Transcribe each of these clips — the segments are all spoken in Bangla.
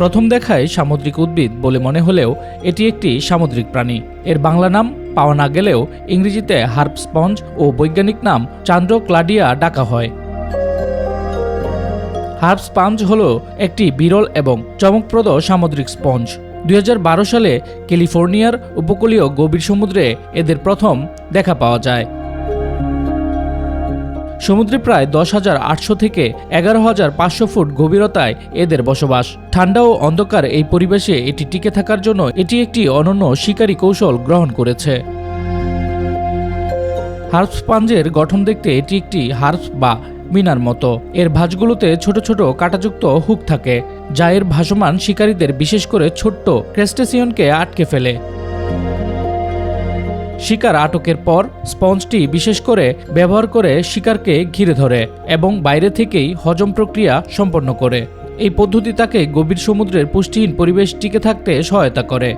প্রথম দেখায় সামুদ্রিক উদ্ভিদ বলে মনে হলেও এটি একটি সামুদ্রিক প্রাণী। এর বাংলা নাম পাওয়া না গেলেও ইংরেজিতে হার্প স্পঞ্জ ও বৈজ্ঞানিক নাম চান্দ্র ক্লাডিয়া ডাকা হয়। হার্প স্পঞ্জ হল একটি বিরল এবং চমকপ্রদ সামুদ্রিক স্পঞ্জ। দুই হাজার বারো সালে ক্যালিফোর্নিয়ার উপকূলীয় গভীর সমুদ্রে এদের প্রথম দেখা পাওয়া যায়। সমুদ্রে প্রায় দশ হাজার আটশো থেকে এগারো হাজার পাঁচশো ফুট গভীরতায় এদের বসবাস। ঠান্ডা ও অন্ধকার এই পরিবেশে এটি টিকে থাকার জন্য এটি একটি অনন্য শিকারী কৌশল গ্রহণ করেছে। হার্পস পাঞ্জের গঠন দেখতে এটি একটি হার্পস বা মিনার মতো। এর ভাঁজগুলোতে ছোট ছোট কাঁটাযুক্ত হুক থাকে, যা এর ভাসমান শিকারীদের বিশেষ করে ছোট্ট ক্রেস্টেসিয়নকে আটকে ফেলে। শিকার আটকের পর স্পঞ্জটি বিশেষ করে ব্যবহার করে শিকারকে ঘিরে ধরে এবং বাইরে থেকেই হজম প্রক্রিয়া সম্পন্ন করে। এই পদ্ধতি তাকে গভীর সমুদ্রের পুষ্টিহীন পরিবেশ টিকে থাকতে সহায়তা করে।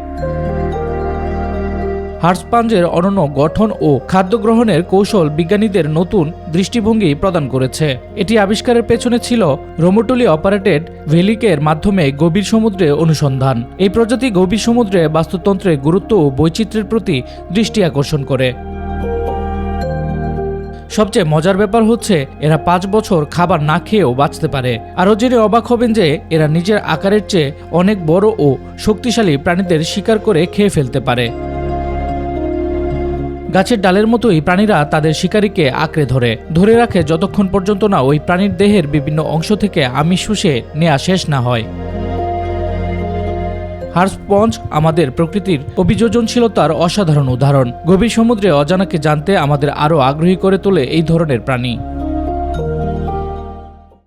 হার্সপাঞ্জের অনন্য গঠন ও খাদ্য গ্রহণের কৌশল বিজ্ঞানীদের নতুন দৃষ্টিভঙ্গি প্রদান করেছে। এটি আবিষ্কারের পেছনে ছিল রোমোটলি অপারেটেড ভেলিকের মাধ্যমে গভীর সমুদ্রে অনুসন্ধান। এই প্রজাতি গভীর সমুদ্রে বাস্তুতন্ত্রের গুরুত্ব ও বৈচিত্র্যের প্রতি দৃষ্টি আকর্ষণ করে। সবচেয়ে মজার ব্যাপার হচ্ছে, এরা পাঁচ বছর খাবার না খেয়েও বাঁচতে পারে। আরও জেনে অবাক হবেন যে, এরা নিজের আকারের চেয়ে অনেক বড় ও শক্তিশালী প্রাণীদের শিকার করে খেয়ে ফেলতে পারে। গাছের ডালের মতোই প্রাণীরা তাদের শিকারীকে আঁকড়ে ধরে। ধরে রাখে যতক্ষণ পর্যন্ত না ওই প্রাণীর দেহের বিভিন্ন অংশ থেকে আমি শুষে নেয়া শেষ না হয়। হার্সপঞ্জ আমাদের প্রকৃতির অভিযোজনশীলতার অসাধারণ উদাহরণ। গভীর সমুদ্রে অজানাকে জানতে আমাদের আরও আগ্রহী করে তোলে এই ধরনের প্রাণী।